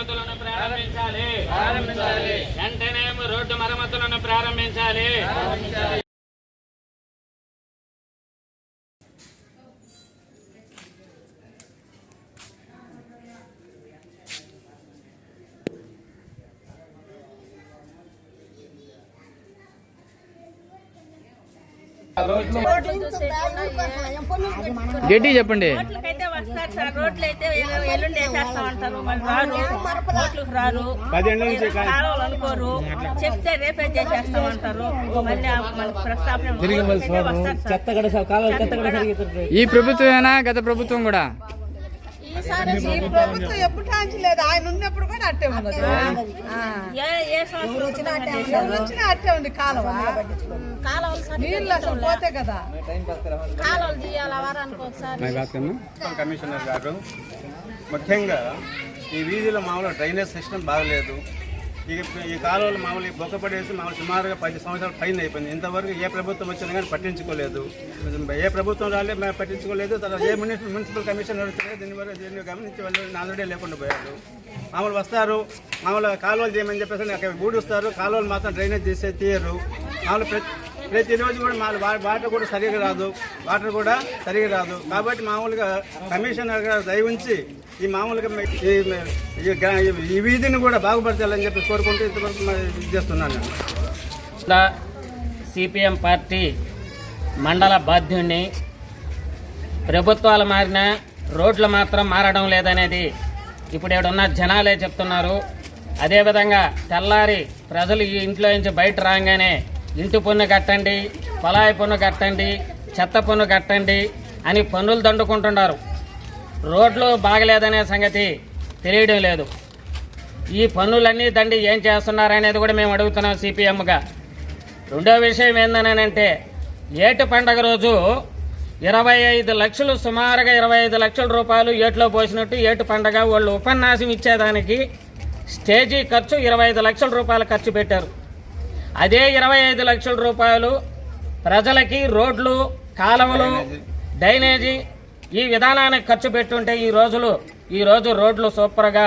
Road మరమ్మతులను ప్రారంభించాలి ప్రారంభించాలి వెంటనే రోడ్డు మరమ్మతులను ప్రారంభించాలి గట్టి చెప్పండి సార్ రోడ్లు అయితే ఎల్లు- ఎల్లుండి వేసేస్తా రారు. రోడ్లకు రారు. కాలువలు అనుకోరు. చెప్తే రేపే మళ్ళీ ప్రస్తాపన. ఈ ప్రభుత్వమేనా? గత ప్రభుత్వం కూడా? ఈ ప్రభుత్వం ఎప్పుడు కాంచలేదు ఆయన ఉన్నప్పుడు కూడా అట్టే ఏ సంవత్సరం వచ్చినా అట్టే ఉంది కాలువ. నీళ్ళు అసలు పోతే కదా. కమిషనర్ గారు ముఖ్యంగా ఈ వీధిలో మామూలు డ్రైనేజ్ సిస్టమ్ బాగలేదు. ఈ ఈ కాలువలు మామూలు ఈ బొక్క పడేసి మామూలు సుమారుగా పది సంవత్సరాల పైన అయిపోయింది. ఇంతవరకు ఏ ప్రభుత్వం వచ్చినా కానీ పట్టించుకోలేదు. ఏ ప్రభుత్వం రాలే మేము పట్టించుకోలేదు. తర్వాత ఏ మున్సిపల్ మున్సిపల్ కమిషనర్ వచ్చినా దీని వరకు దీన్ని గమనించి వాళ్ళు నాలుడే లేకుండా పోయారు. మామూలు వస్తారు మామూలు కాలువలు చేయమని చెప్పేసి అక్కడ ఊడుస్తారు. కాలువలు మాత్రం డ్రైనేజ్ చేసే తీయరు. మామూలు ప్రతి ప్రతిరోజు కూడా మా వాటర్ కూడా సరిగా రాదు. వాటర్ కూడా సరిగా రాదు. కాబట్టి మామూలుగా కమిషనర్ గారు దయ ఉంచి ఈ మామూలుగా ఈ వీధిని కూడా బాగుపరచాలని చెప్పి కోరుకుంటూ ఇంతవరకు చేస్తున్నాను. ఇట్లా సిపిఎం పార్టీ మండల బాధ్యుణ్ణి ప్రభుత్వాలు మారినా రోడ్లు మాత్రం మారడం లేదనేది ఇప్పుడు ఇక్కడున్న జనాలే చెప్తున్నారు. అదేవిధంగా తెల్లారి ప్రజలు ఈ ఇంట్లో నుంచి బయట రాగానే ఇంటి పన్ను కట్టండి పొలాయి పన్ను కట్టండి చెత్త పన్ను కట్టండి అని పన్నులు దండుకుంటున్నారు. రోడ్లు బాగలేదనే సంగతి తెలియడం లేదు. ఈ పన్నులన్నీ దండి ఏం చేస్తున్నారనేది కూడా మేము అడుగుతున్నాం సిపిఎంగా. రెండో విషయం ఏందనంటే ఏటు పండగ రోజు ఇరవై ఐదు లక్షలు సుమారుగా ఇరవై ఐదు లక్షల రూపాయలు ఏట్లో పోసినట్టు ఏటు పండగ వాళ్ళు ఉపన్యాసం ఇచ్చేదానికి స్టేజీ ఖర్చు ఇరవై ఐదు లక్షల రూపాయలు ఖర్చు పెట్టారు. అదే ఇరవై ఐదు లక్షల రూపాయలు ప్రజలకి రోడ్లు కాలువలు డ్రైనేజీ ఈ విధానానికి ఖర్చు పెట్టుంటే ఈ రోజులు ఈ రోజు రోడ్లు సూపర్గా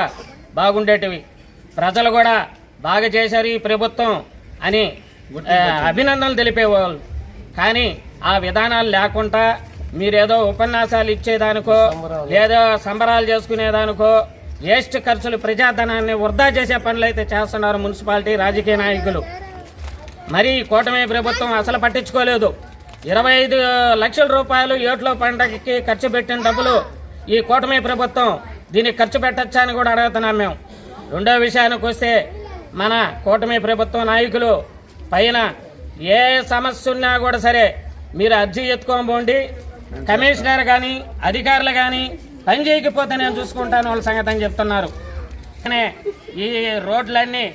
బాగుండేటివి. ప్రజలు కూడా బాగా చేశారు ఈ ప్రభుత్వం అని అభినందనలు తెలిపేవాళ్ళు. కానీ ఆ విధానాలు లేకుండా మీరేదో ఉపన్యాసాలు ఇచ్చేదానికో లేదో సంబరాలు చేసుకునేదానికో వేస్ట్ ఖర్చులు ప్రజాధనాన్ని వృధా చేసే పనులు అయితే చేస్తున్నారు మున్సిపాలిటీ రాజకీయ నాయకులు. మరి కూటమి ప్రభుత్వం అసలు పట్టించుకోలేదు. ఇరవై ఐదు లక్షల రూపాయలు ఏట్లో పండగకి ఖర్చు పెట్టిన డబ్బులు ఈ కూటమి ప్రభుత్వం దీనికి ఖర్చు పెట్టచ్చా అని కూడా అడుగుతున్నాం మేము. రెండో విషయానికి వస్తే మన కూటమి ప్రభుత్వ నాయకులు పైన ఏ సమస్య ఉన్నా కూడా సరే మీరు అర్జీ ఎత్తుకోబోండి కమిషనర్ కానీ అధికారులు కానీ పని చేయకపోతే నేను చూసుకుంటాను వాళ్ళ సంగతి అని చెప్తున్నారు. ఈ రోడ్లన్నీ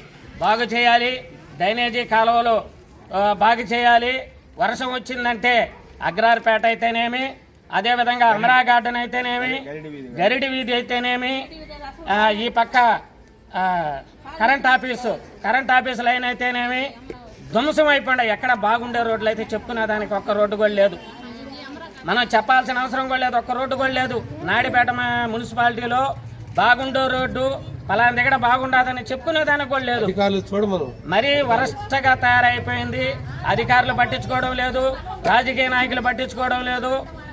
బాగు చేయాలి. డ్రైనేజీ కాలువలు బాగు చేయాలి. వర్షం వచ్చిందంటే అగ్రార్పేట అయితేనేమి అదేవిధంగా అమరా గార్డెన్ అయితేనేమి గరిడి వీధి అయితేనేమి ఈ పక్క current office current office line అయితేనేమి ధ్వంసం అయిపోయి ఎక్కడ బాగుండే రోడ్లు అయితే చెప్పుకునే దానికి ఒక్క రోడ్డు కూడా లేదు. మనం చెప్పాల్సిన అవసరం కూడా లేదు. ఒక్క రోడ్డు కూడా లేదు. నాయుడుపేట మా- మున్సిపాలిటీలో బాగుండో రోడ్డు పలానా దగ్గర బాగుండదని చెప్పుకునే దానికి కూడా లేదు. మరీ వరస్ట్గా తయారైపోయింది. అధికారులు పట్టించుకోవడం లేదు. రాజకీయ నాయకులు పట్టించుకోవడం లేదు.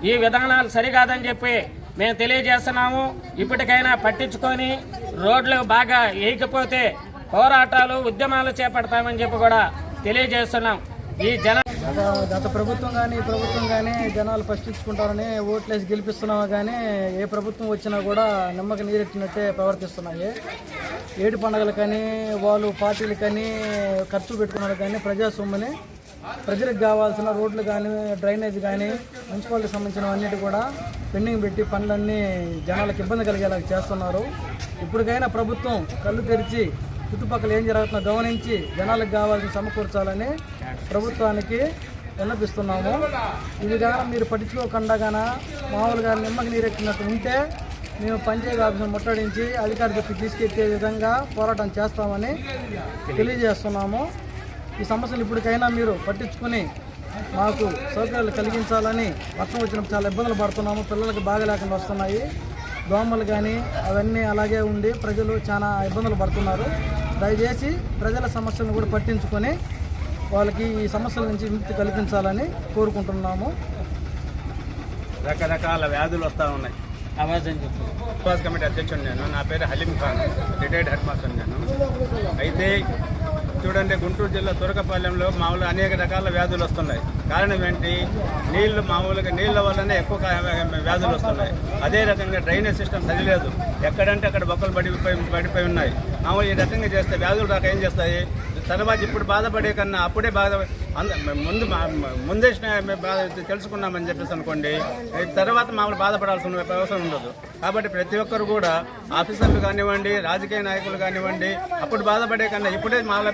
ఈ విధానాలు సరికాదని చెప్పి మేము తెలియజేస్తున్నాము. ఇప్పటికైనా పట్టించుకొని రోడ్లు బాగా వేయకపోతే పోరాటాలు ఉద్యమాలు చేపడతామని చెప్పి కూడా తెలియజేస్తున్నాం. ఈ జన గత- ప్రభుత్వం కానీ ఈ ప్రభుత్వం కానీ జనాలు పట్టించుకుంటారని ఓట్లేసి గెలిపిస్తున్నావు కానీ ఏ ప్రభుత్వం వచ్చినా కూడా నిమ్మక నీరెట్టినట్టే ప్రవర్తిస్తున్నాయి. ఏడు పండుగలు కానీ వాళ్ళు పార్టీలు కానీ ఖర్చు పెట్టుకున్నారు కానీ ప్రజా సొమ్ముని ప్రజలకు కావాల్సిన రోడ్లు కానీ డ్రైనేజ్ కానీ మున్సిపాలిటీకి సంబంధించిన అన్నిటి కూడా పెండింగ్ పెట్టి పనులన్నీ జనాలకు ఇబ్బంది కలిగేలా చేస్తున్నారు. ఇప్పటికైనా ప్రభుత్వం కళ్ళు తెరిచి చుట్టుపక్కల ఏం జరుగుతుందో గమనించి జనాలకు కావాల్సిన సమకూర్చాలని ప్రభుత్వానికి విన్నపిస్తున్నాము. ఈ విధానం మీరు పట్టించుకోకుండా గాన మామూలుగా నిమ్మకి నీరెక్కినట్టు ఉంటే మేము పంచాయతీ ఆఫీసును ముట్టడించి అధికారి దృష్టికి తీసుకెళ్తే విధంగా పోరాటం చేస్తామని తెలియజేస్తున్నాము. ఈ సమస్యలు ఇప్పటికైనా మీరు పట్టించుకుని మాకు సౌకర్యాలు కలిగించాలని వర్షం వచ్చినప్పుడు చాలా ఇబ్బందులు పడుతున్నాము. పిల్లలకి బాగా లేకుండా వస్తున్నాయి. దోమలు కానీ అవన్నీ అలాగే ఉండి ప్రజలు చాలా ఇబ్బందులు పడుతున్నారు. దయచేసి ప్రజల సమస్యలను కూడా పట్టించుకొని వాళ్ళకి ఈ సమస్యల నుంచి విముక్తి కల్పించాలని కోరుకుంటున్నాము. రకరకాల వ్యాధులు వస్తూ ఉన్నాయి. చెప్పు. ఉపవాస కమిటీ అధ్యక్షుడు నేను. నా పేరు Haleem Khan. Retired head master నేను. అయితే చూడండి గుంటూరు జిల్లా తురకపాలెంలో మామూలుగా అనేక రకాల వ్యాధులు వస్తున్నాయి. కారణం ఏంటి? నీళ్ళు మామూలుగా నీళ్ళ వల్లనే ఎక్కువ వ్యాధులు వస్తున్నాయి. అదే రకంగా డ్రైనేజ్ సిస్టమ్ సరిలేదు. ఎక్కడంటే అక్కడ బొక్కలు పడిపోయి పడిపోయి ఉన్నాయి. మామూలు ఈ రకంగా చేస్తే వ్యాధులు రాక ఏం చేస్తాయి? తర్వాత ఇప్పుడు బాధపడే కన్నా అప్పుడే బాధ అంద- ముందు ముందే బాధ తెలుసుకున్నామని చెప్పేసి అనుకోండి తర్వాత మామూలు బాధపడాల్సిన అవసరం ఉండదు. కాబట్టి ప్రతి ఒక్కరు కూడా ఆఫీసర్లు కానివ్వండి రాజకీయ నాయకులు కానివ్వండి అప్పుడు బాధపడే కన్నా ఇప్పుడే మామూలు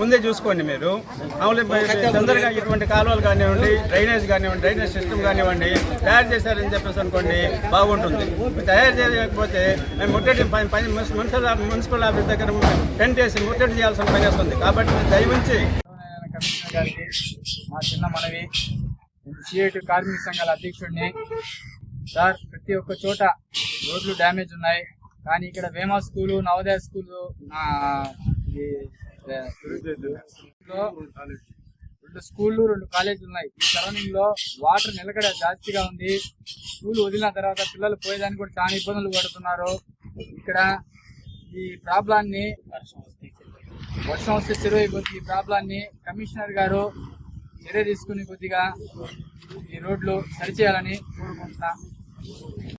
ముందే చూసుకోండి మీరు. మామూలు తొందరగా ఇటువంటి కాలువలు కానివ్వండి డ్రైనేజ్ కానివ్వండి డ్రైనేజ్ సిస్టమ్ కానివ్వండి తయారు చేశారని చెప్పేసి అనుకోండి బాగుంటుంది. తయారు చేయకపోతే మేము ముట్టడి పని మున్సిపల్ మున్సిపల్ ఆఫీస్ దగ్గర టెంట్ వేసి ముట్టడి చేయాల్సిన పని వస్తుంది. కాబట్టి మీరు దయవుంచి గారికి మా చిన్న మనవి సిఐటి కార్మిక సంఘాల అధ్యక్షుడిని. సార్ ప్రతి ఒక్క చోట రోడ్లు డ్యామేజ్ ఉన్నాయి. కానీ ఇక్కడ వేమా స్కూలు నవోదయ స్కూలు రెండు స్కూళ్ళు రెండు కాలేజీలు ఉన్నాయి. ఈ సరౌండింగ్లో వాటర్ నిలకడ జాస్తిగా ఉంది. స్కూల్ వదిలిన తర్వాత పిల్లలు పోయేదానికి కూడా చాలా ఇబ్బందులు పడుతున్నారు. ఇక్కడ ఈ ప్రాబ్లాన్ని వర్షం వస్తే చెరువు కొద్ది ఈ ప్రాబ్లాన్ని కమిషనర్ గారు చర్య తీసుకుని కొద్దిగా ఈ రోడ్లు సరిచేయాలని కోరుకుంటున్నా.